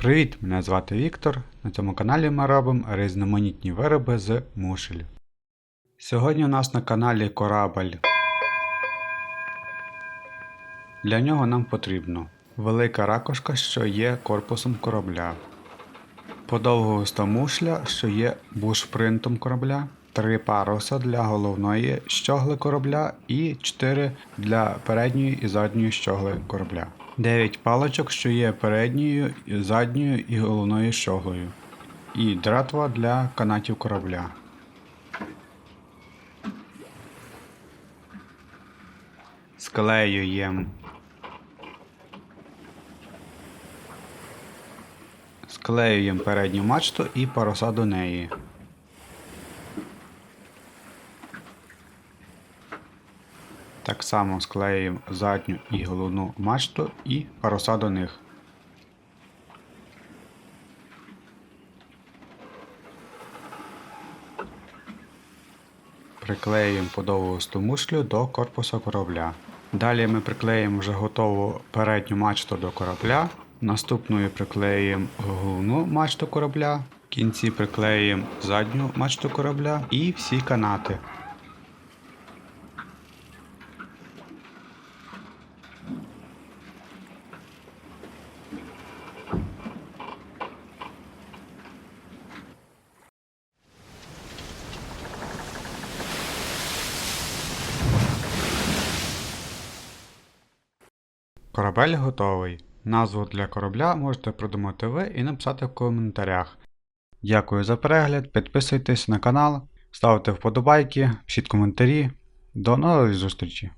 Привіт! Мене звати Віктор. На цьому каналі ми робимо різноманітні вироби з мушель. Сьогодні у нас на каналі корабль. Для нього нам потрібно велика ракушка, що є корпусом корабля, подовгуста мушля, що є бушпринтом корабля, три паруса для головної щогли корабля і 4 для передньої і задньої щогли корабля. 9 паличок, що є передньою, задньою і головною щоглою. І дратва для канатів корабля. Склеюємо Склеюємо передню мачту і паруса до неї. Так само склеюємо задню і головну мачту і паруса до них. Приклеюємо подовгусту мушлю до корпуса корабля. Далі ми приклеїмо вже готову передню мачту до корабля. Наступною приклеїмо головну мачту корабля. В кінці приклеїмо задню мачту корабля і всі канати. Корабель готовий. Назву для корабля можете придумати ви і написати в коментарях. Дякую за перегляд, підписуйтесь на канал, ставте вподобайки, пишіть коментарі. До нової зустрічей!